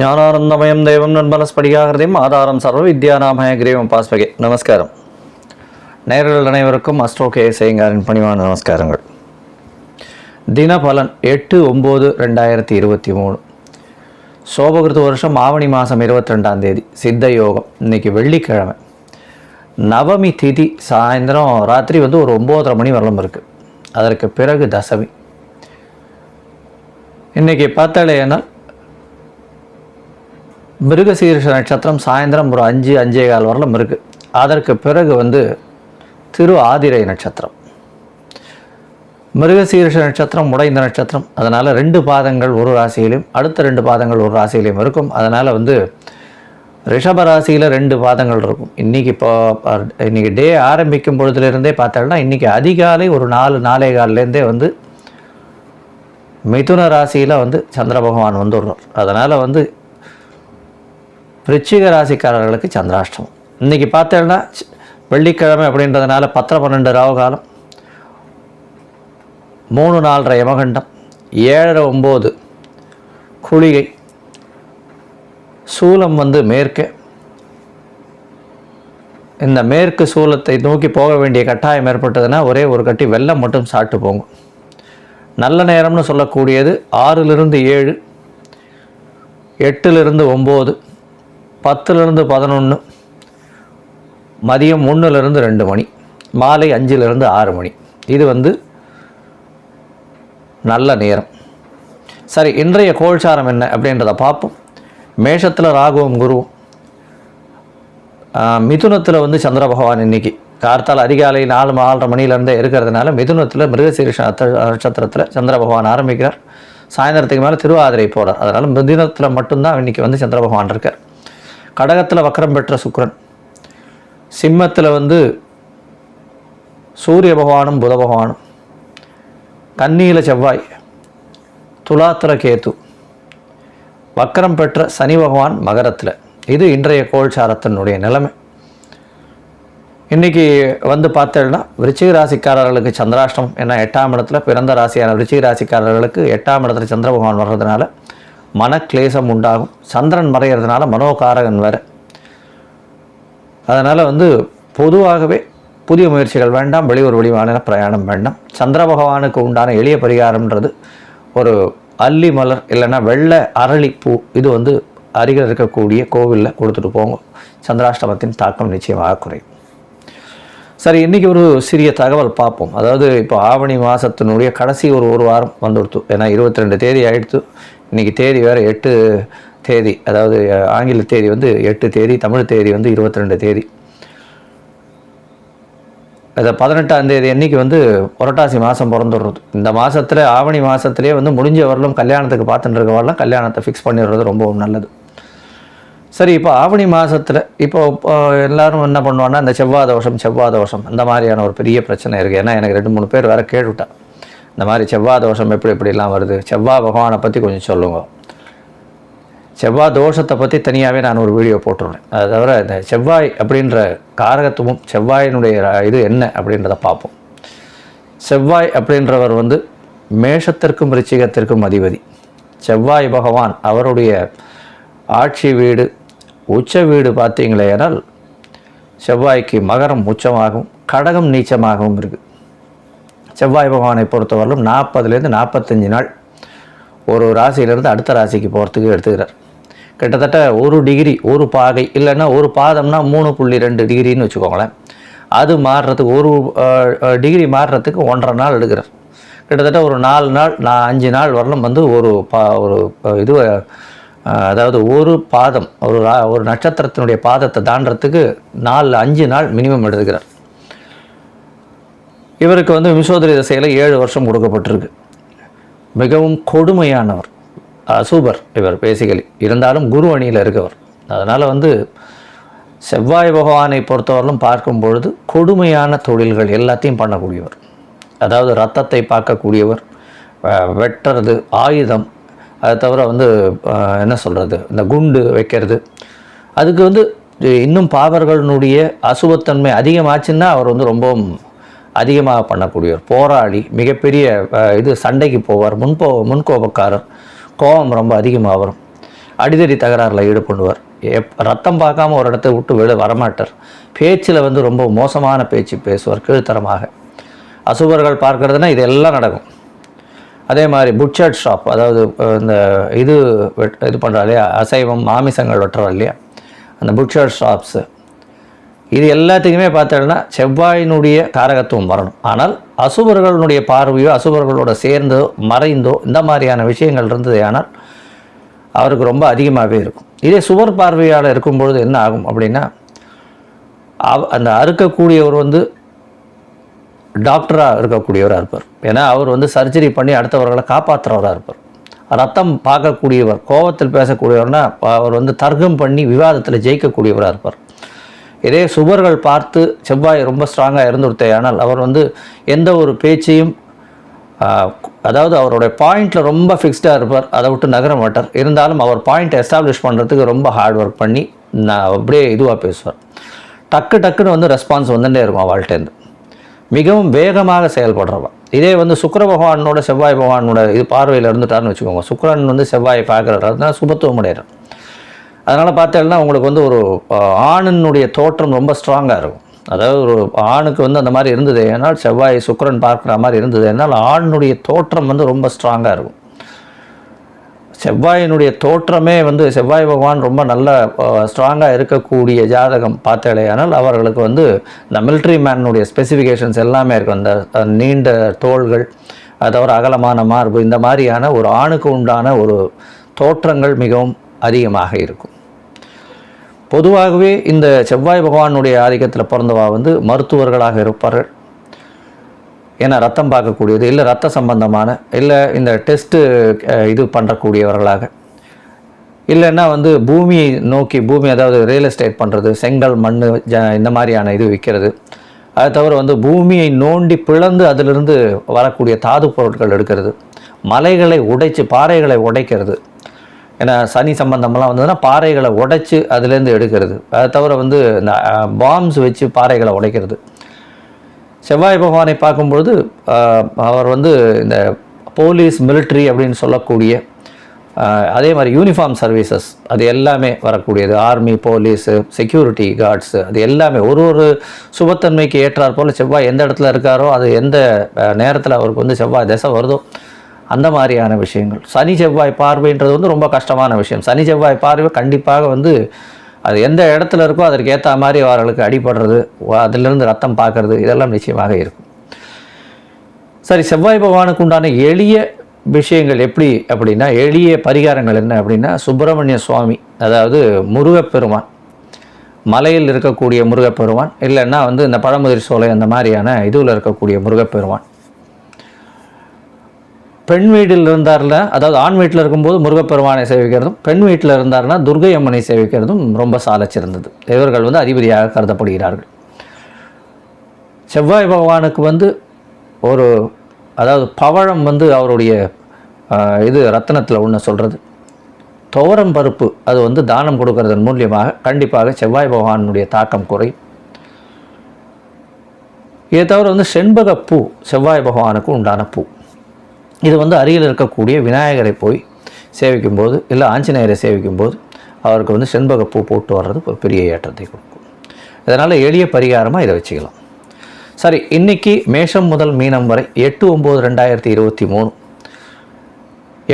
ஞானானந்தமயம் தெய்வம் நண்பனஸ்படிகாகிருதியும் ஆதாரம் சர்வ வித்யாநாமய கிரீவம் பாஸ்பகே. நமஸ்காரம். நேயர்கள் அனைவருக்கும் அஸ்ட்ரோ கே சேங்காரின் பணிவான நமஸ்காரங்கள். தினபலன் எட்டு ஒம்பது ரெண்டாயிரத்தி இருபத்தி மூணு. சோபகிருத்து வருஷம் ஆவணி மாதம் இருபத்தி ரெண்டாம் தேதி சித்த யோகம். இன்னைக்கு வெள்ளிக்கிழமை. நவமி திதி சாயந்தரம் ராத்திரி வந்து ஒரு ஒம்போதரை மணி வரலும் இருக்குது அதற்கு பிறகு தசமி. இன்னைக்கு பார்த்தாலேனால் மிருகசீரிஷ நட்சத்திரம் சாயந்தரம் ஒரு அஞ்சு அஞ்சே கால் வரலும் இருக்குது அதற்கு பிறகு வந்து திரு ஆதிரை நட்சத்திரம். மிருகசீரிஷ நட்சத்திரம் உடைந்த நட்சத்திரம். அதனால் ரெண்டு பாதங்கள் ஒரு ராசியிலும் அடுத்த ரெண்டு பாதங்கள் ஒரு ராசியிலையும் இருக்கும். அதனால் வந்து ரிஷபராசியில் ரெண்டு பாதங்கள் இருக்கும். இன்றைக்கி இப்போ இன்றைக்கி டே ஆரம்பிக்கும் பொழுதுலேருந்தே பார்த்தோம்னா இன்றைக்கி அதிகாலை ஒரு நாலு நாளே காலிலேருந்தே வந்து மிதுன ராசியில் வந்து சந்திர பகவான் வந்துடுறார். அதனால் வந்து விருச்சிக ராசிக்காரர்களுக்கு சந்திராஷ்டமம். இன்றைக்கி பார்த்தோம்னா வெள்ளிக்கிழமை அப்படின்றதுனால பத்திர பன்னெண்டு ராவு காலம் மூணு நாலரை யமகண்டம் ஏழரை ஒம்பது குளிகை சூலம் வந்து மேற்கே. இந்த மேற்கு சூலத்தை நோக்கி போக வேண்டிய கட்டாயம் ஏற்பட்டதுன்னா ஒரே ஒரு கட்டி வெள்ளம் மட்டும் சாப்பிட்டு போகும். நல்ல நேரம்னு சொல்லக்கூடியது ஆறிலிருந்து ஏழு எட்டுலேருந்து ஒம்பது பத்துலேருந்து பதினொன்று மதியம் ஒன்றுலேருந்து ரெண்டு மணி மாலை அஞ்சுலேருந்து ஆறு மணி. இது வந்து நல்ல நேரம். சரி இன்றைய கோல்சாரம் என்ன அப்படின்றத பார்ப்போம். மேஷத்தில் ராகுவும் குருவும். மிதுனத்தில் வந்து சந்திர பகவான் இன்னைக்கு. கார்த்தால் அதிகாலை நாலு நாலரை மணிலேருந்தே இருக்கிறதுனால மிதுனத்தில் மிருகசீரிஷ நட்சத்திரத்தில் சந்திர பகவான் ஆரம்பிக்கிறார். சாயந்தரத்துக்கு மேலே திருவாதிரை போகிறார் அதனால் மிதுனத்தில் மட்டும்தான் இன்னைக்கு வந்து சந்திர பகவான் இருக்கார். கடகத்தில் வக்கரம் பெற்ற சுக்ரன் சிம்மத்தில் வந்து சூரிய பகவானும் புத பகவானும். கன்னியில் செவ்வாய். துலாத்திர கேத்து வக்கரம் பெற்ற சனி பகவான் மகரத்தில். இது இன்றைய கோல்சாரத்தினுடைய நிலைமை. இன்றைக்கி வந்து பார்த்தேன்னா விருச்சிக ராசிக்காரர்களுக்கு சந்திராஷ்டம் ஏன்னா எட்டாம் இடத்துல பிறந்த ராசியான விருச்சிக ராசிக்காரர்களுக்கு எட்டாம் இடத்துல சந்திர பகவான் வர்றதுனால மனக்லேசம் உண்டாகும். சந்திரன் மறையிறதுனால மனோகாரகன் வேறு. அதனால் வந்து பொதுவாகவே புதிய முயற்சிகள் வேண்டாம் வெளியூர் வெளிவான பிரயாணம் வேண்டாம். சந்திர பகவானுக்கு உண்டான எளிய பரிகாரம்ன்றது ஒரு அல்லி மலர் இல்லைன்னா வெள்ளை அரளி பூ இது வந்து அருகில் இருக்கக்கூடிய கோவிலில் கொடுத்துட்டு போங்க. சந்திராஷ்டமத்தின் தாக்கம் நிச்சயமாக குறையும். சரி இன்றைக்கி ஒரு சிறிய தகவல் பார்ப்போம். அதாவது இப்போ ஆவணி மாதத்தினுடைய கடைசி ஒரு ஒரு வாரம் வந்துடுத்து. ஏன்னா இருபத்தி ரெண்டு தேதி ஆகிடுத்து இன்றைக்கி தேதி வேறு எட்டு தேதி. அதாவது ஆங்கில தேதி வந்து எட்டு தேதி தமிழ் தேதி வந்து இருபத்தி ரெண்டு தேதி. அதை பதினெட்டாம் தேதி அன்னைக்கு வந்து புரட்டாசி மாதம் பிறந்துடுறது. இந்த மாதத்தில் ஆவணி மாதத்துலேயே வந்து முடிஞ்ச வரலும் கல்யாணத்துக்கு பார்த்துட்டு இருக்கவரெல்லாம் கல்யாணத்தை ஃபிக்ஸ் பண்ணிடுறது ரொம்பவும் நல்லது. சரி இப்போ ஆவணி மாதத்தில் இப்போ எல்லோரும் என்ன பண்ணுவாங்கன்னா இந்த செவ்வாய் தோஷம் செவ்வாய் தோஷம் அந்த மாதிரியான ஒரு பெரிய பிரச்சனை இருக்குது ஏன்னா எனக்கு ரெண்டு மூணு பேர் வேறு கேட்டுவிட்டா. இந்த மாதிரி செவ்வாய் தோஷம் எப்படி எப்படிலாம் வருது? செவ்வாய் பகவானை பற்றி கொஞ்சம் சொல்லுங்க. செவ்வாய் தோஷத்தை பற்றி தனியாகவே நான் ஒரு வீடியோ போட்டுருவேன். அதை தவிர இந்த செவ்வாய் அப்படின்ற காரகத்துவம் செவ்வாயினுடைய இது என்ன அப்படின்றத பார்ப்போம். செவ்வாய் அப்படின்றவர் வந்து மேஷத்திற்கும் ரிச்சிகத்திற்கும் அதிபதி. செவ்வாய் பகவான் அவருடைய ஆட்சி வீடு உச்ச வீடு பார்த்தீங்களேனால் செவ்வாய்க்கு மகரம் உச்சமாகவும் கடகம் நீச்சமாகவும் இருக்குது செவ்வாய் பகவானை பொறுத்தவரையிலும் நாற்பதுலேருந்து நாற்பத்தஞ்சு நாள் ஒரு ராசியிலேருந்து அடுத்த ராசிக்கு போகிறதுக்கு எடுத்துக்கிறார். கிட்டத்தட்ட ஒரு டிகிரி ஒரு பாகை இல்லைன்னா ஒரு பாதம்னா மூணு புள்ளி ரெண்டு டிகிரின்னு வச்சுக்கோங்களேன். அது மாறுறதுக்கு ஒரு டிகிரி மாறுறதுக்கு ஒன்றரை நாள் எடுக்கிறார். கிட்டத்தட்ட ஒரு நாலு நாள் நான் அஞ்சு நாள் வரலும் வந்து ஒரு பா ஒரு இது அதாவது ஒரு பாதம் ஒரு ஒரு நட்சத்திரத்தினுடைய பாதத்தை தாண்டறதுக்கு நாலு அஞ்சு நாள் மினிமம் எடுத்துக்கிறார் இவருக்கு வந்து விசோதரி திசையில் ஏழு வருஷம் கொடுக்கப்பட்டிருக்கு. மிகவும் கொடுமையானவர். அசூபர் இவர் பேசிக்கலி இருந்தாலும் குரு அணியில் இருக்கவர். அதனால் வந்து செவ்வாய் பகவானை பொறுத்தவரையிலும் பார்க்கும் பொழுது கொடுமையான தொழில்கள் எல்லாத்தையும் பண்ணக்கூடியவர். அதாவது ரத்தத்தை பார்க்கக்கூடியவர் வெட்டுறது ஆயுதம் அதை தவிர வந்து என்ன சொல்கிறது இந்த குண்டு வைக்கிறது. அதுக்கு வந்து இன்னும் பாவர்களுடைய அசுபத்தன்மை அதிகமாச்சுன்னா அவர் வந்து ரொம்பவும் அதிகமாக பண்ணக்கூடியவர். போராளி மிகப்பெரிய இது சண்டைக்கு போவார் முன்போ முன்கோபக்காரர். கோபம் ரொம்ப அதிகமாக வரும் அடிதடி தகராறில் ஈடுபடுவார். எப் ரத்தம் பார்க்காம ஒரு இடத்த விட்டு வெளியே வரமாட்டார். பேச்சில் வந்து ரொம்ப மோசமான பேச்சு பேசுவார் கீழ்த்தரமாக. அசுபர்கள் பார்க்குறதுனா இதெல்லாம் நடக்கும். அதே மாதிரி புட்சர்ட் ஷாப் அதாவது இந்த இது வெட் இது பண்ணுறா இல்லையா? அசைவம் மாமிசங்கள் வெட்டுறோம் இல்லையா? அந்த புட்சர்ட் ஷாப்ஸு இது எல்லாத்துக்குமே பார்த்தோம்னா செவ்வாயினுடைய காரகத்துவம் வரணும். ஆனால் அசுபர்களுடைய பார்வையோ அசுபர்களோட சேர்ந்தோ மறைந்தோ இந்த மாதிரியான விஷயங்கள் இருந்தது ஆனால் அவருக்கு ரொம்ப அதிகமாகவே இருக்கும். இதே சுவர் பார்வையால் இருக்கும்பொழுது என்ன ஆகும் அப்படின்னா அவ் அந்த அறுக்கக்கூடியவர் வந்து டாக்டராக இருக்கக்கூடியவராக இருப்பார். ஏன்னா அவர் வந்து சர்ஜரி பண்ணி அடுத்தவர்களை காப்பாற்றுறவராக இருப்பார். ரத்தம் பார்க்கக்கூடியவர் கோபத்தில் பேசக்கூடியவர்னா அவர் வந்து தர்க்கம் பண்ணி விவாதத்தில் ஜெயிக்கக்கூடியவராக இருப்பார். இதே சுவர்கள் பார்த்து செவ்வாய் ரொம்ப ஸ்ட்ராங்காக இருந்துருத்தேயானால் அவர் வந்து எந்த ஒரு பேச்சையும் அதாவது அவருடைய பாயிண்டில் ரொம்ப ஃபிக்ஸ்டாக இருப்பார். அதை விட்டு நகர மாட்டார். இருந்தாலும் அவர் பாயிண்ட் எஸ்டாப்ளிஷ் பண்ணுறதுக்கு ரொம்ப ஹார்ட் ஒர்க் பண்ணி நான் அப்படியே இதுவாக பேசுவார். டக்கு டக்குன்னு வந்து ரெஸ்பான்ஸ் வந்துட்டே இருக்கும் அவள்கிட்டேருந்து மிகவும் வேகமாக செயல்படுறவன் இதே வந்து சுக்கர பகவானோட செவ்வாய் பகவானோட இது பார்வையில் இருந்துட்டார்னு வச்சுக்கோங்க. சுக்கரன் வந்து செவ்வாயை பார்க்குறாருன்னா சுபத்துவம் அடைகிறான் அதனால் பார்த்தேன்னா உங்களுக்கு வந்து ஒரு ஆணினுடைய தோற்றம் ரொம்ப ஸ்ட்ராங்காக இருக்கும். அதாவது ஒரு ஆணுக்கு வந்து அந்த மாதிரி இருந்தது ஏன்னால் செவ்வாய் சுக்கரன் பார்க்குற மாதிரி இருந்தது ஏன்னால் ஆணினுடைய தோற்றம் வந்து ரொம்ப ஸ்ட்ராங்காக இருக்கும். செவ்வாயினுடைய தோற்றமே வந்து செவ்வாய் பகவான் ரொம்ப நல்ல ஸ்ட்ராங்காக இருக்கக்கூடிய ஜாதகம் பார்த்தேடையானால் அவர்களுக்கு வந்து இந்த மிலிட்ரி மேனுடைய ஸ்பெசிஃபிகேஷன்ஸ் எல்லாமே இருக்கும். அந்த நீண்ட தோள்கள் அதாவது அகலமான மார்பு இந்த மாதிரியான ஒரு ஆணுக்கு உண்டான ஒரு தோற்றங்கள் மிகவும் அதிகமாக இருக்கும். பொதுவாகவே இந்த செவ்வாய் பகவானுடைய ஆதிக்கத்தில் பிறந்தவா வந்து மருத்துவர்களாக இருப்பார்கள். ஏன்னா ரத்தம் பார்க்கக்கூடியது இல்லை ரத்த சம்பந்தமான இல்லை இந்த டெஸ்ட்டு இது பண்ணுறக்கூடியவர்களாக இல்லைன்னா வந்து பூமியை நோக்கி பூமி அதாவது ரியல் எஸ்டேட் பண்ணுறது செங்கல் மண் ஜ இந்த மாதிரியான இது விற்கிறது அதை தவிர வந்து பூமியை நோண்டி பிளந்து அதிலிருந்து வரக்கூடிய தாது பொருட்கள் எடுக்கிறது. மலைகளை உடைச்சு பாறைகளை உடைக்கிறது. ஏன்னா சனி சம்பந்தமெல்லாம் வந்ததுன்னா பாறைகளை உடைச்சி அதுலேருந்து எடுக்கிறது. அதை தவிர வந்து இந்த பாம்ஸ் வச்சு பாறைகளை உடைக்கிறது. செவ்வாய் பகவானை பார்க்கும்பொழுது அவர் வந்து இந்த போலீஸ் மிலிட்ரி அப்படின்னு சொல்லக்கூடிய அதே மாதிரி யூனிஃபார்ம் சர்வீசஸ் அது எல்லாமே வரக்கூடியது. ஆர்மி போலீஸு செக்யூரிட்டி கார்ட்ஸு அது எல்லாமே. ஒரு ஒரு சுபத்தன்மைக்கு ஏற்றாற்போல் செவ்வாய் எந்த இடத்துல இருக்காரோ அது எந்த நேரத்தில் அவருக்கு வந்து செவ்வாய் திசை வருதோ அந்த மாதிரியான விஷயங்கள். சனி செவ்வாய் பார்வைன்றது வந்து ரொம்ப கஷ்டமான விஷயம். சனி செவ்வாய் பார்வை கண்டிப்பாக வந்து அது எந்த இடத்துல இருக்கோ அதற்கு ஏற்ற மாதிரி அவர்களுக்கு அடிபடுறது அதிலிருந்து ரத்தம் பார்க்கறது இதெல்லாம் நிச்சயமாக இருக்கும். சரி செவ்வாய் பகவானுக்கு உண்டான எளிய விஷயங்கள் எப்படி அப்படின்னா எளிய பரிகாரங்கள் என்ன அப்படின்னா சுப்பிரமணிய சுவாமி அதாவது முருகப்பெருமான் மலையில் இருக்கக்கூடிய முருகப்பெருமான் இல்லைன்னா வந்து இந்த பழமுதிர் சோலை அந்த மாதிரியான இதுவில் இருக்கக்கூடிய முருகப்பெருமான். பெண் வீட்டில் இருந்தார்ல அதாவது ஆண் வீட்டில் இருக்கும்போது முருகப்பெருமானை சேவிக்கிறதும் பெண் வீட்டில் இருந்தார்னா துர்கை அம்மனை சேவிக்கிறதும் ரொம்ப சாலச்சிறந்தது இவர்கள் வந்து அதிபதியாக கருதப்படுகிறார்கள். செவ்வாய் பகவானுக்கு வந்து ஒரு அதாவது பவழம் வந்து அவருடைய இது ரத்தனத்தில் ஒன்று சொல்கிறது துவரம் பருப்பு அது வந்து தானம் கொடுக்கறதன் மூலியமாக கண்டிப்பாக செவ்வாய் பகவானுடைய தாக்கம் குறையும். இதை தவிர வந்து செண்பகப்பூ செவ்வாய் பகவானுக்கு உண்டான பூ. இது வந்து அருகில் இருக்கக்கூடிய விநாயகரை போய் சேவிக்கும்போது இல்லை ஆஞ்சநேயரை சேவிக்கும்போது அவருக்கு வந்து செண்பக பூ போட்டு வர்றது ஒரு பெரிய ஏற்றத்தை கொடுக்கும். இதனால் எளிய பரிகாரமாக இதை வச்சுக்கலாம். சரி இன்றைக்கி மேஷம் முதல் மீனம் வரை எட்டு ஒம்பது ரெண்டாயிரத்தி இருபத்தி மூணு.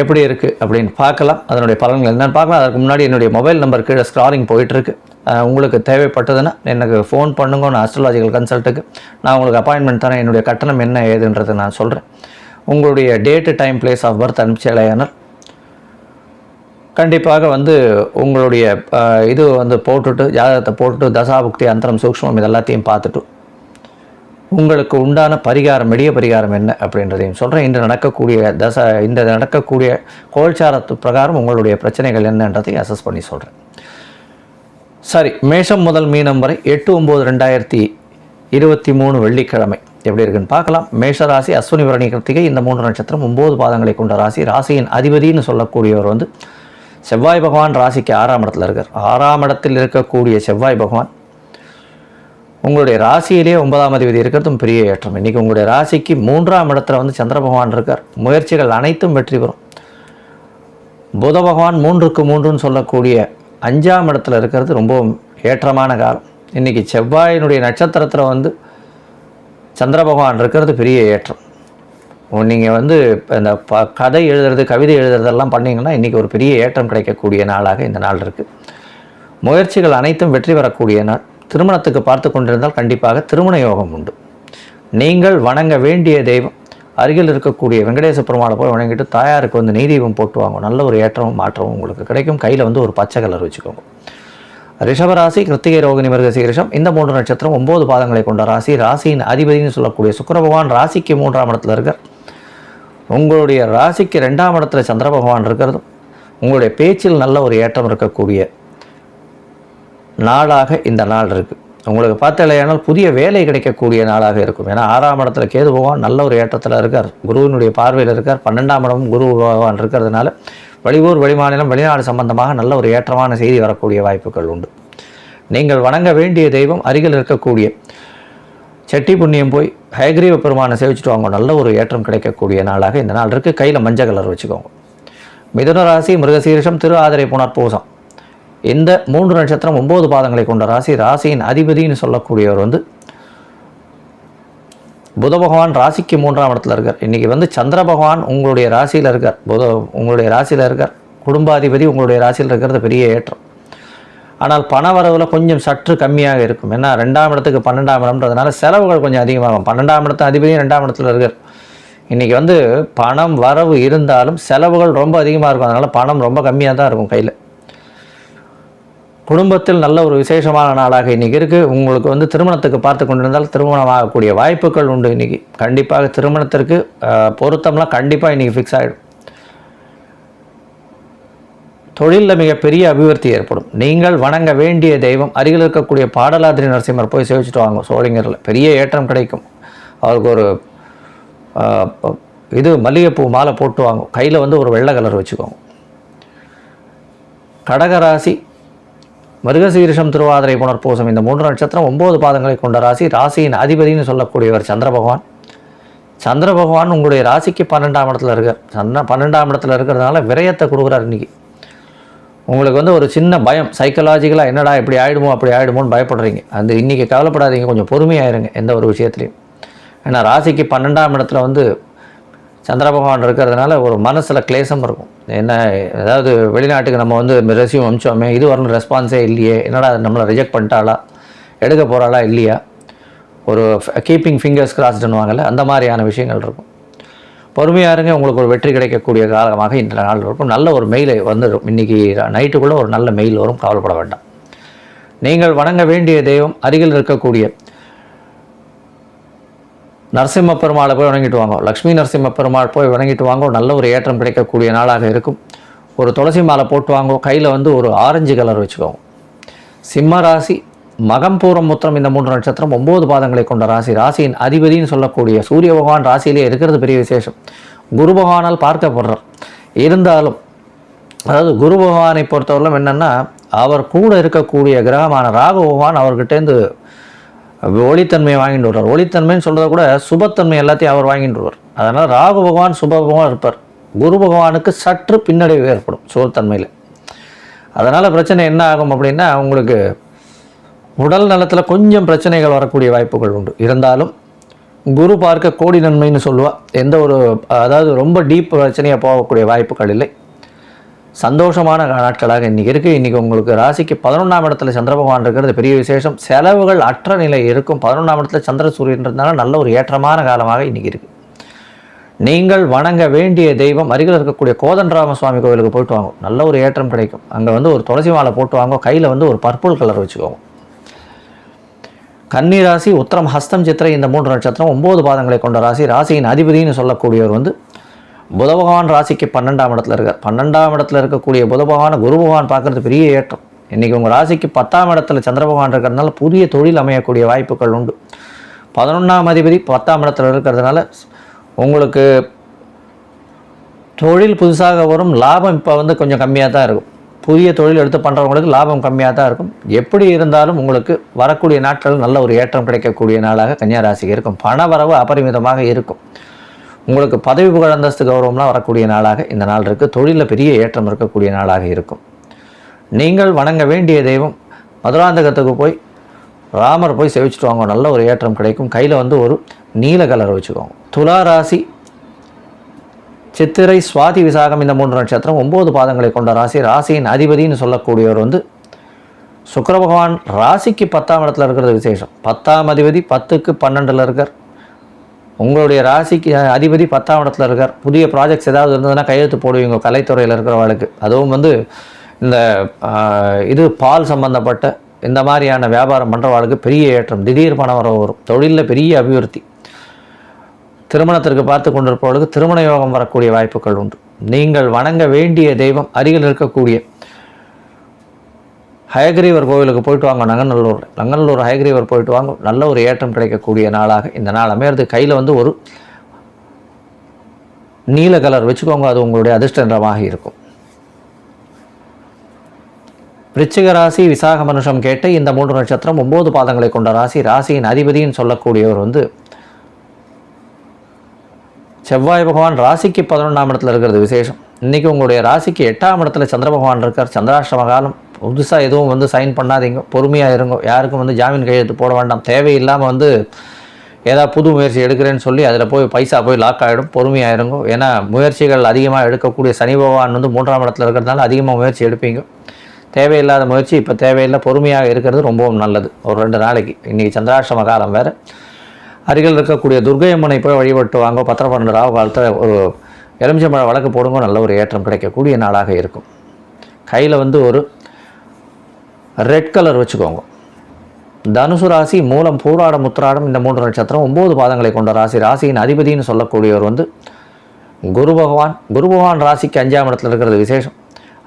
எப்படி இருக்குது அப்படின்னு பார்க்கலாம். அதனுடைய பலன்கள் என்னென்னு பார்க்கலாம். அதற்கு முன்னாடி என்னுடைய மொபைல் நம்பர் கீழே ஸ்க்ராலிங் போயிட்டுருக்கு. உங்களுக்கு தேவைப்பட்டதுன்னா எனக்கு ஃபோன் பண்ணுங்க. நான் அஸ்ட்ராலாஜிக்கல் கன்சல்ட்டுக்கு நான் உங்களுக்கு அப்பாயின்மெண்ட் தரேன். என்னுடைய கட்டணம் என்ன ஏதுன்றதை நான் சொல்கிறேன் உங்களுடைய date time place of birth அனுப்பிச்சலையானால் கண்டிப்பாக வந்து உங்களுடைய இது வந்து போட்டுட்டு ஜாதகத்தை போட்டுட்டு தசாபுக்தி அந்தரம் சூக்ஷ்மம் இதெல்லாத்தையும் பார்த்துட்டு உங்களுக்கு உண்டான பரிகாரம் எளிய பரிகாரம் என்ன அப்படின்றதையும் சொல்கிறேன் இன்று நடக்கக்கூடிய தச இந்த நடக்கக்கூடிய கோல்சாரத்து பிரகாரம் உங்களுடைய பிரச்சனைகள் என்னன்றதையும் அசஸ் பண்ணி சொல்கிறேன் சரி மேஷம் முதல் மீனம் வரை எட்டு ஒம்பது ரெண்டாயிரத்தி இருபத்தி மூணு வெள்ளிக்கிழமை. எப்படி இருக்குன்னு பார்க்கலாம். மேஷ ராசி அஸ்வினி பரணி கிருத்திகை இந்த மூன்று நட்சத்திரம் ஒம்பது பாதங்களை கொண்ட ராசி. ராசியின் அதிபதின்னு சொல்லக்கூடியவர் வந்து செவ்வாய் பகவான் ராசிக்கு ஆறாம் இடத்துல இருக்கார். ஆறாம் இடத்தில் இருக்கக்கூடிய செவ்வாய் பகவான் உங்களுடைய ராசியிலேயே ஒன்பதாம் அதிபதி இருக்கிறதும் பெரிய ஏற்றம். இன்றைக்கி உங்களுடைய ராசிக்கு மூன்றாம் இடத்துல வந்து சந்திர பகவான் இருக்கார். முயற்சிகள் அனைத்தும் வெற்றி பெறும். புத பகவான் மூன்றுக்கு மூன்றுன்னு சொல்லக்கூடிய அஞ்சாம் இடத்துல இருக்கிறது ரொம்ப ஏற்றமான காலம். இன்றைக்கி செவ்வாயினுடைய நட்சத்திரத்தில் வந்து சந்திர பகவான் இருக்கிறது பெரிய ஏற்றம். நீங்கள் வந்து இப்போ இந்த ப கதை எழுதுறது கவிதை எழுதுறதெல்லாம் பண்ணிங்கன்னா இன்றைக்கி ஒரு பெரிய ஏற்றம் கிடைக்கக்கூடிய நாளாக இந்த நாள் இருக்குது முயற்சிகள் அனைத்தும் வெற்றி பெறக்கூடிய நாள். திருமணத்துக்கு பார்த்து கொண்டிருந்தால் கண்டிப்பாக திருமண யோகம் உண்டு. நீங்கள் வணங்க வேண்டிய தெய்வம். அருகில் இருக்கக்கூடிய வெங்கடேச பெருமாளை போய் வணங்கிட்டு தாயாருக்கு வந்து நெய் தெய்வம் போட்டு வாங்க. நல்ல ஒரு ஏற்றமும் மாற்றமும் உங்களுக்கு கிடைக்கும். கையில் வந்து ஒரு பச்சை கலர் வச்சுக்கோங்க. ரிஷபராசி கிருத்திகை ரோகிணி மிருகசீரிஷம் இந்த மூன்று நட்சத்திரம் ஒன்பது பாதங்களை கொண்ட ராசி. ராசியின் அதிபதினு சொல்லக்கூடிய சுக்கர பகவான் ராசிக்கு மூன்றாம் இடத்துல இருக்கார். உங்களுடைய ராசிக்கு ரெண்டாம் இடத்துல சந்திர பகவான் இருக்கிறதும் உங்களுடைய பேச்சில் நல்ல ஒரு ஏற்றம் இருக்கக்கூடிய நாளாக இந்த நாள் இருக்குது உங்களுக்கு பார்த்தாலேயானால் புதிய வேலை கிடைக்கக்கூடிய நாளாக இருக்கும். ஏன்னா ஆறாம் இடத்துல கேது பகவான் நல்ல ஒரு ஏற்றத்தில் இருக்கார். குருவினுடைய பார்வையில் இருக்கார். பன்னெண்டாம் இடமும் குரு பகவான் இருக்கிறதுனால வெளியூர் வெளிமாநிலம் வெளிநாடு சம்பந்தமாக நல்ல ஒரு ஏற்றமான செய்தி வரக்கூடிய வாய்ப்புகள் உண்டு. நீங்கள் வணங்க வேண்டிய தெய்வம் அருகில் இருக்கக்கூடிய செட்டி புண்ணியம் போய் ஹயக்ரீவ பெருமானை சேவிச்சுட்டு வாங்க. நல்ல ஒரு ஏற்றம் கிடைக்கக்கூடிய நாளாக இந்த நாள் இருக்குது கையில் மஞ்சள் கலர் வச்சுக்கோங்க. மிதுன ராசி மிருகசீரிஷம் திரு ஆதிரை புனர்பூசம். இந்த மூன்று நட்சத்திரம் ஒம்பது பாதங்களை கொண்ட ராசி ராசியின் அதிபதினு சொல்லக்கூடியவர் வந்து புத பகவான் ராசிக்கு மூன்றாம் இடத்துல இருக்கார். இன்றைக்கி வந்து சந்திர பகவான் உங்களுடைய ராசியில் இருக்கார். புத உங்களுடைய ராசியில் இருக்கார். குடும்பாதிபதி உங்களுடைய ராசியில் இருக்கிறது பெரிய ஏற்றம். ஆனால் பண வரவில் கொஞ்சம் சற்று கம்மியாக இருக்கும். ஏன்னா ரெண்டாம் இடத்துக்கு பன்னெண்டாம் இடம்ன்றதுனால செலவுகள் கொஞ்சம் அதிகமாகும். பன்னெண்டாம் இடத்து அதிபதியும் ரெண்டாம் இடத்துல இருக்கார். இன்றைக்கி வந்து பணம் வரவு இருந்தாலும் செலவுகள் ரொம்ப அதிகமாக இருக்கும். அதனால் பணம் ரொம்ப கம்மியாக தான் இருக்கும் கையில். குடும்பத்தில் நல்ல ஒரு விசேஷமான நாளாக இன்றைக்கி இருக்குது உங்களுக்கு வந்து திருமணத்துக்கு பார்த்து கொண்டிருந்தால் திருமணம் ஆகக்கூடிய வாய்ப்புகள் உண்டு இன்றைக்கி கண்டிப்பாக திருமணத்திற்கு பொருத்தம்லாம் கண்டிப்பாக இன்றைக்கி ஃபிக்ஸ் ஆகிடும் தொழிலில் மிகப்பெரிய அபிவிருத்தி ஏற்படும். நீங்கள் வணங்க வேண்டிய தெய்வம் அருகில் இருக்கக்கூடிய பாடலாதிரி நரசிம்மர் போய் சேவிச்சுட்டு வாங்க சோழிங்கரில். பெரிய ஏற்றம் கிடைக்கும். அவருக்கு ஒரு இது மல்லிகைப்பூ மாலை போட்டு வாங்க கையில் வந்து ஒரு வெள்ளை கலர் வச்சுக்கோங்க. கடகராசி மிருகசீரிஷம் திருவாதிரை புனர்பூசம். இந்த மூன்று நட்சத்திரம் ஒம்பது பாதங்களை கொண்ட ராசி ராசியின் அதிபதினு சொல்லக்கூடியவர் சந்திர பகவான். சந்திர பகவான் உங்களுடைய ராசிக்கு பன்னெண்டாம் இடத்துல இருக்கார். சந்திர பன்னெண்டாம் இடத்துல இருக்கிறதுனால விரயத்தை கொடுக்குறார் இன்றைக்கி உங்களுக்கு வந்து ஒரு சின்ன பயம் சைக்கலாஜிக்கலாக என்னடா இப்படி ஆயிடுமோ அப்படி ஆயிடுமோன்னு பயப்படுறீங்க. அந்த இன்றைக்கி கவலைப்படாதீங்க கொஞ்சம் பொறுமையாயிருங்க எந்த ஒரு விஷயத்துலையும். ஏன்னா ராசிக்கு பன்னெண்டாம் இடத்துல வந்து சந்திர பகவான் இருக்கிறதுனால ஒரு மனசில் கிளேசம் இருக்கும். என்ன அதாவது வெளிநாட்டுக்கு நம்ம வந்து ரெசியூம் அமிச்சோமே இது வரணும் ரெஸ்பான்ஸே இல்லையே என்னடா நம்மளை ரிஜெக்ட் பண்ணிட்டாளா எடுக்க போகிறாளா இல்லையா? ஒரு கீப்பிங் ஃபிங்கர்ஸ் கிராஸ்டுன்னுவாங்கல்ல அந்த மாதிரியான விஷயங்கள் இருக்கும். பொறுமையாக இருங்க உங்களுக்கு ஒரு வெற்றி கிடைக்கக்கூடிய காலமாக இந்த நாள் இருக்கும். நல்ல ஒரு மெயில் வந்துடும். இன்றைக்கி நைட்டுக்குள்ளே ஒரு நல்ல மெயில் வரும். கவலைப்பட வேண்டாம். நீங்கள் வணங்க வேண்டிய தெய்வம் அருகில் இருக்கக்கூடிய நரசிம்ம பெருமாளை போய் வணங்கிட்டு வாங்க. லக்ஷ்மி நரசிம்ம பெருமாள் போய் வணங்கிட்டு வாங்க. நல்ல ஒரு ஏற்றம் கிடைக்கக்கூடிய நாளாக இருக்கும். ஒரு துளசி மாலை போட்டு வாங்க. கையில் வந்து ஒரு ஆரஞ்சு கலர் வச்சுக்கோங்க. சிம்ம ராசி மகம் பூரம் முத்திரம் இந்த மூன்று நட்சத்திரம் ஒம்பது பாதங்களை கொண்ட ராசி. ராசியின் அதிபதின்னு சொல்லக்கூடிய சூரிய பகவான் ராசியிலே இருக்கிறது பெரிய விசேஷம். குரு பகவானால் பார்க்கப்படுறார். இருந்தாலும் அதாவது குரு பகவானை பொறுத்தவரையிலும் என்னென்னா அவர் கூட இருக்கக்கூடிய கிரகமான ராகு பகவான் அவர்கிட்டேருந்து ஒளித்தன்மையை வாங்கிட்டு வருவார். ஒளித்தன்மைன்னு சொல்கிறத கூட சுபத்தன்மை எல்லாத்தையும் அவர் வாங்கிட்டு வருவார். அதனால் ராகு பகவான் சுப பகவான் இருப்பார். குரு பகவானுக்கு சற்று பின்னடைவு ஏற்படும் சுபத்தன்மையில். அதனால் பிரச்சனை என்ன ஆகும் அப்படின்னா உங்களுக்கு உடல் நலத்தில் கொஞ்சம் பிரச்சனைகள் வரக்கூடிய வாய்ப்புகள் உண்டு. இருந்தாலும் குரு பார்க்க கோடி நன்மைன்னு சொல்லுவாள் எந்த ஒரு அதாவது ரொம்ப டீப் பிரச்சனையாக போகக்கூடிய வாய்ப்புகள் இல்லை. சந்தோஷமான நாட்களாக இன்றைக்கி இருக்குது இன்றைக்கி உங்களுக்கு ராசிக்கு பதினொன்றாம் இடத்துல சந்திர பகவான் இருக்கிறது. பெரிய விசேஷம். செலவுகள் அற்ற நிலை இருக்கும். பதினொன்றாம் இடத்துல சந்திர சூரியன்றதுனால நல்ல ஒரு ஏற்றமான காலமாக இன்றைக்கி இருக்குது நீங்கள் வணங்க வேண்டிய தெய்வம். அருகில் இருக்கக்கூடிய கோதண்டராம சுவாமி கோவிலுக்கு போயிட்டு வாங்க. நல்ல ஒரு ஏற்றம் கிடைக்கும். அங்கே வந்து ஒரு துளசி மாலை போட்டு வாங்க. கையில் வந்து ஒரு பர்பிள் கலர் வச்சுக்கோங்க. கன்னி ராசி உத்திரம் ஹஸ்தம் சித்திரை இந்த மூன்று நட்சத்திரம் ஒம்பது பாதங்களை கொண்ட ராசி. ராசியின் அதிபதினு சொல்லக்கூடியவர் வந்து புத பகவான் ராசிக்கு பன்னெண்டாம் இடத்துல இருக்கார். பன்னெண்டாம் இடத்துல இருக்கக்கூடிய புத பகவானை குரு பகவான் பார்க்குறது பெரிய ஏற்றம். இன்றைக்கி உங்கள் ராசிக்கு பத்தாம் இடத்துல சந்திர பகவான் இருக்கிறதுனால புதிய தொழில் அமையக்கூடிய வாய்ப்புகள் உண்டு. பதினொன்றாம் அதிபதி பத்தாம் இடத்துல இருக்கிறதுனால உங்களுக்கு தொழில் புதுசாக வரும். லாபம் இப்போ வந்து கொஞ்சம் கம்மியாக தான் இருக்கும். புதிய தொழில் எடுத்து பண்ணுறவங்களுக்கு லாபம் கம்மியாக தான் இருக்கும். எப்படி இருந்தாலும் உங்களுக்கு வரக்கூடிய நாட்கள் நல்ல ஒரு ஏற்றம் கிடைக்கக்கூடிய நாளாக கன்னியாராசிக்கு இருக்கும். பண வரவு அபரிமிதமாக இருக்கும். உங்களுக்கு பதவி புகழ் அந்தஸ்து கௌரவம்லாம் வரக்கூடிய நாளாக இந்த நாள் இருக்குது தொழிலில் பெரிய ஏற்றம் இருக்கக்கூடிய நாளாக இருக்கும். நீங்கள் வணங்க வேண்டிய தெய்வம் மதுராந்தகத்துக்கு போய் ராமர் போய் செவிச்சுட்டு வாங்க. நல்ல ஒரு ஏற்றம் கிடைக்கும். கையில் வந்து ஒரு நீல கலர் வச்சுக்கோங்க. துலா ராசி சித்திரை சுவாதி விசாகம் இந்த மூன்று நட்சத்திரம் ஒம்பது பாதங்களை கொண்ட ராசி. ராசியின் அதிபதினு சொல்லக்கூடியவர் வந்து சுக்கர பகவான். ராசிக்கு பத்தாம் இடத்துல இருக்கிறது விசேஷம். பத்தாம் அதிபதி பத்துக்கு பன்னெண்டில் இருக்கார். உங்களுடைய ராசிக்கு அதிபதி பத்தாம் இடத்துல இருக்கார். புதிய ப்ராஜெக்ட்ஸ் ஏதாவது இருந்ததுன்னா கையெழுத்து போடுவீங்க கலைத்துறையில் இருக்கிறவளுக்கு. அதுவும் வந்து இந்த இது பால் சம்பந்தப்பட்ட இந்த மாதிரியான வியாபாரம் பண்ணுறவர்களுக்கு பெரிய ஏற்றம். திடீர் பணம் வர வரும். தொழிலில் பெரிய அபிவிருத்தி. திருமணத்திற்கு பார்த்து கொண்டிருப்பவர்களுக்கு திருமண யோகம் வரக்கூடிய வாய்ப்புகள் உண்டு. நீங்கள் வணங்க வேண்டிய தெய்வம் அருகில் இருக்கக்கூடிய ஹயகிரீவர் கோவிலுக்கு போயிட்டு வாங்க நங்கநல்லூர். நங்கநல்லூர் ஹயகிரீவர் போயிட்டு வாங்க. நல்ல ஒரு ஏற்றம் கிடைக்கக்கூடிய நாளாக இந்த நாள் அமையிறது. கையில் வந்து ஒரு நீல கலர் வச்சுக்கோங்க அது உங்களுடைய அதிர்ஷ்ட நிறமாக இருக்கும். விருச்சிக ராசி விசாக மனுஷம் கேட்டு இந்த மூன்று நட்சத்திரம் ஒன்பது பாதங்களை கொண்ட ராசி ராசியின் அதிபதின்னு சொல்லக்கூடியவர் வந்து செவ்வாய் பகவான் ராசிக்கு பதினொன்றாம் இடத்துல இருக்கிறது விசேஷம். இன்றைக்கி உங்களுடைய ராசிக்கு எட்டாம் இடத்துல சந்திர பகவான் இருக்கார். சந்திராஷ்டம காலம் புதுசாக எதுவும் வந்து சைன் பண்ணாதீங்க. பொறுமையாக இருங்க. யாருக்கும் வந்து ஜாமீன் கையெழுத்து போட வேண்டாம். தேவையில்லாமல் வந்து ஏதாவது புது முயற்சி எடுக்கிறேன்னு சொல்லி அதில் போய் பைசா போய் லாக் ஆகிடும் பொறுமையாக இருங்க. ஏன்னா முயற்சிகள் அதிகமாக எடுக்கக்கூடிய சனி பகவான் வந்து மூன்றாம் இடத்துல இருக்கிறதுனால அதிகமாக முயற்சி எடுப்பீங்க. தேவையில்லாத முயற்சி இப்போ தேவையில்லை. பொறுமையாக இருக்கிறது ரொம்பவும் நல்லது. ஒரு ரெண்டு நாளைக்கு. இன்றைக்கி சந்திராஷ்டம காலம் வேறு. அருகில் இருக்கக்கூடிய துர்கையம்மனை போய் வழிபட்டு வாங்க. பத்திர பன்னெண்டு ராவு காலத்தில் ஒரு எலுமிச்சம்பழ வழக்கு போடுங்க. நல்ல ஒரு ஏற்றம் கிடைக்கக்கூடிய நாளாக இருக்கும். கையில் வந்து ஒரு ரெட் கலர் வச்சுக்கோங்க. தனுசு ராசி மூலம் பூராடம் முத்திராடம் இந்த மூன்று நட்சத்திரம் ஒம்பது பாதங்களை கொண்ட ராசி. ராசியின் அதிபதினு சொல்லக்கூடியவர் வந்து குரு பகவான். குரு பகவான் ராசிக்கு அஞ்சாம் இடத்துல இருக்கிறது விசேஷம்.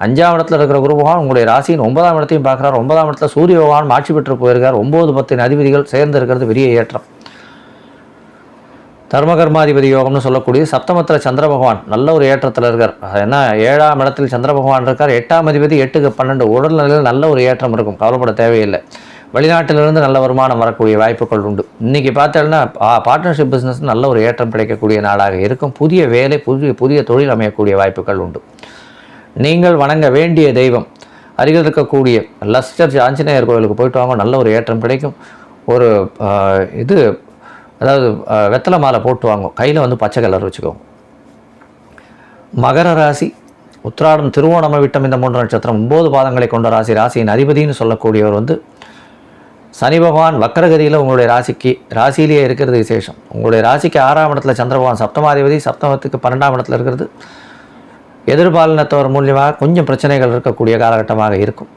அஞ்சாம் இடத்துல இருக்கிற குரு பகவான் உங்களுடைய ராசியின் ஒன்பதாம் இடத்தையும் பார்க்குறார். ஒன்பதாம் இடத்துல சூரிய பகவான் ஆட்சி பெற்று போயிருக்கார். ஒம்பது பத்தின் அதிபதிகள் சேர்ந்து இருக்கிறது பெரிய ஏற்றம். தர்மகர்மாதிபதி யோகம்னு சொல்லக்கூடிய சப்தமத்தில் சந்திர பகவான் நல்ல ஒரு ஏற்றத்தில் இருக்கார். ஏன்னா ஏழாம் இடத்தில் சந்திர பகவான் இருக்கார். எட்டாம் அதிபதி எட்டுக்கு பன்னெண்டு. உடல்நிலையில் நல்ல ஒரு ஏற்றம் இருக்கும். கவலைப்பட தேவையில்லை. வெளிநாட்டிலிருந்து நல்ல வருமானம் வரக்கூடிய வாய்ப்புகள் உண்டு. இன்றைக்கி பார்த்தோம்னா பார்ட்னர்ஷிப் பிஸ்னஸ் நல்ல ஒரு ஏற்றம் கிடைக்கக்கூடிய நாளாக இருக்கும். புதிய வேலை புதிய புதிய தொழில் அமையக்கூடிய வாய்ப்புகள் உண்டு. நீங்கள் வணங்க வேண்டிய தெய்வம் அருகில் இருக்கக்கூடிய லஸ்டர் ஆஞ்சநேயர் கோவிலுக்கு போயிட்டு வாங்க. நல்ல ஒரு ஏற்றம் கிடைக்கும். ஒரு இது அதாவது வெத்தலை மாலை போட்டு வாங்க கையில் வந்து பச்சை கலர் வச்சுக்கோங்க மகர ராசி உத்திராடம் திருவோணம விட்டம் இந்த மூன்று நட்சத்திரம் ஒம்பது பாதங்களை கொண்ட ராசி ராசியின் அதிபதினு சொல்லக்கூடியவர் வந்து சனி பகவான் வக்கரகதியில் உங்களுடைய ராசிக்கு ராசியிலேயே இருக்கிறது விசேஷம். உங்களுடைய ராசிக்கு ஆறாம் இடத்துல சந்திர பகவான் சப்தமாதிபதி சப்தமத்துக்கு பன்னெண்டாம் இடத்துல இருக்கிறது. எதிர்பாலினத்தவர் மூலியமாக கொஞ்சம் பிரச்சனைகள் இருக்கக்கூடிய காலகட்டமாக இருக்கும்.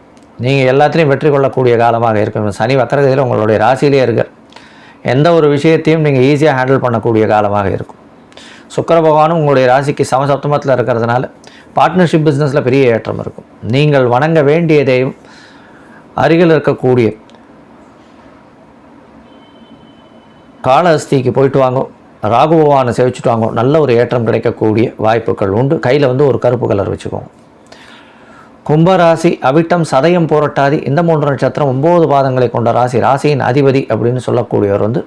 நீங்கள் எல்லாத்திலையும் வெற்றி கொள்ளக்கூடிய காலமாக இருக்கும். சனி வக்கரகதியில் உங்களுடைய ராசியிலே இருக்கிற எந்த ஒரு விஷயத்தையும் நீங்கள் ஈஸியாக ஹேண்டில் பண்ணக்கூடிய காலமாக இருக்கும். சுக்கர பகவானும் உங்களுடைய ராசிக்கு சமசப்தமத்தில் இருக்கிறதுனால பார்ட்னர்ஷிப் பிஸ்னஸில் பெரிய ஏற்றம் இருக்கும். நீங்கள் வணங்க வேண்டியதையும் அருகில் இருக்கக்கூடிய காளஹஸ்திக்கு போயிட்டு வாங்க ராகு பகவானை சேவிச்சுட்டு வாங்க நல்ல ஒரு ஏற்றம் கிடைக்கக்கூடிய வாய்ப்புகள் உண்டு. கையில் வந்து ஒரு கருப்பு கலர் வச்சுக்கோங்க. கும்பராசி அவிட்டம் சதயம் போரட்டாதி இந்த மூன்று நட்சத்திரம் ஒம்பது பாதங்களை கொண்ட ராசி ராசியின் அதிபதி அப்படின்னு சொல்லக்கூடியவர் வந்து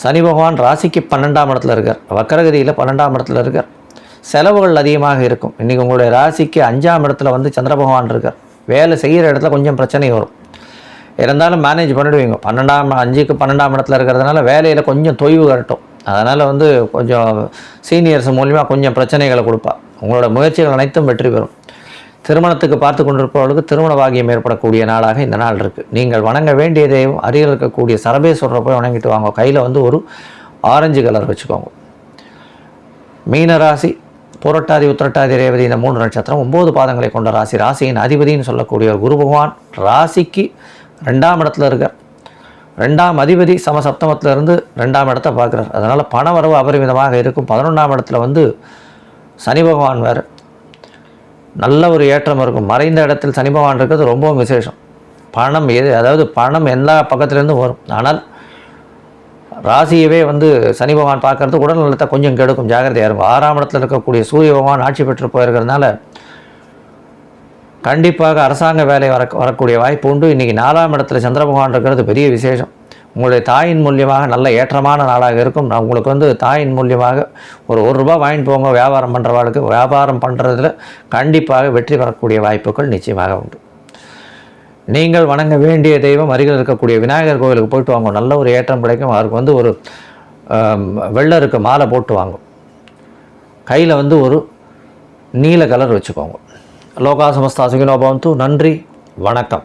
சனி பகவான் ராசிக்கு பன்னெண்டாம் இடத்துல இருக்கார். வக்கரகதியில் பன்னெண்டாம் இடத்துல இருக்கார். செலவுகள் அதிகமாக இருக்கும். இன்றைக்கி உங்களுடைய ராசிக்கு அஞ்சாம் இடத்துல வந்து சந்திர பகவான் இருக்கார். வேலை செய்கிற இடத்துல கொஞ்சம் பிரச்சனை வரும். இருந்தாலும் மேனேஜ் பண்ணிடுவீங்க. பன்னெண்டாம் அஞ்சுக்கு பன்னெண்டாம் இடத்துல இருக்கிறதுனால வேலையில் கொஞ்சம் தொய்வு கரட்டும். அதனால் வந்து கொஞ்சம் சீனியர்ஸ் மூலிமா கொஞ்சம் பிரச்சனைகளை கொடுப்பா. உங்களோட முயற்சிகள் அனைத்தும் வெற்றி பெறும். திருமணத்துக்கு பார்த்து கொண்டிருப்பவர்களுக்கு திருமண பாகியம் ஏற்படக்கூடிய நாளாக இந்த நாள் இருக்குது நீங்கள் வணங்க வேண்டிய தெய்வம் அருகில் இருக்கக்கூடிய சரபேஸ்வரரை போய் வணங்கிட்டு வாங்க. கையில் வந்து ஒரு ஆரஞ்சு கலர் வச்சுக்கோங்க. மீன ராசி புரட்டாதி உத்திரட்டாதி ரேவதி இந்த மூன்று நட்சத்திரம் ஒம்பது பாதங்களை கொண்ட ராசி. ராசியின் அதிபதின்னு சொல்லக்கூடிய ஒரு குரு பகவான் ராசிக்கு ரெண்டாம் இடத்துல இருக்கார். ரெண்டாம் அதிபதி சமசப்தமத்திலிருந்து ரெண்டாம் இடத்த பார்க்குறார். அதனால் பண வரவு அபரிமிதமாக இருக்கும். பதினொன்றாம் இடத்துல வந்து சனி பகவான் வேறு. நல்ல ஒரு ஏற்றம் இருக்கும். மறைந்த இடத்தில் சனி பகவான் இருக்கிறது ரொம்பவும் விசேஷம். பணம் எது அதாவது பணம் எல்லா பக்கத்துலேருந்தும் வரும். ஆனால் ராசியவே வந்து சனி பகவான் பார்க்கறது உடல் நலத்தை கொஞ்சம் கெடுக்கும். ஜாகிரதையாக இருக்கும். ஆறாம் இடத்துல இருக்கக்கூடிய சூரிய பகவான் ஆட்சி பெற்று போயிருக்கிறதுனால கண்டிப்பாக அரசாங்க வேலை வர வரக்கூடிய வாய்ப்பு உண்டு. இன்றைக்கி நாலாம் இடத்துல சந்திர பகவான் இருக்கிறது பெரிய விசேஷம். உங்களுடைய தாயின் மூலியமாக நல்ல ஏற்றமான நாளாக இருக்கும். நான் உங்களுக்கு வந்து தாயின் மூலியமாக ஒரு ஒரு ரூபா வாங்கிட்டு போங்க வியாபாரம் பண்ணுறவாளுக்கு வியாபாரம் பண்ணுறதுல கண்டிப்பாக வெற்றி பெறக்கூடிய வாய்ப்புகள் நிச்சயமாக உண்டு. நீங்கள் வணங்க வேண்டிய தெய்வம் அருகில் இருக்கக்கூடிய விநாயகர் கோவிலுக்கு போயிட்டு வாங்க. நல்ல ஒரு ஏற்றம் கிடைக்கும். அவருக்கு வந்து ஒரு வெள்ளை இருக்க மாலை போட்டு வாங்கும். கையில் வந்து ஒரு நீல கலர் வச்சுக்கோங்க. லோகா சமஸ்தா சுகினோபவந்து. நன்றி. வணக்கம்.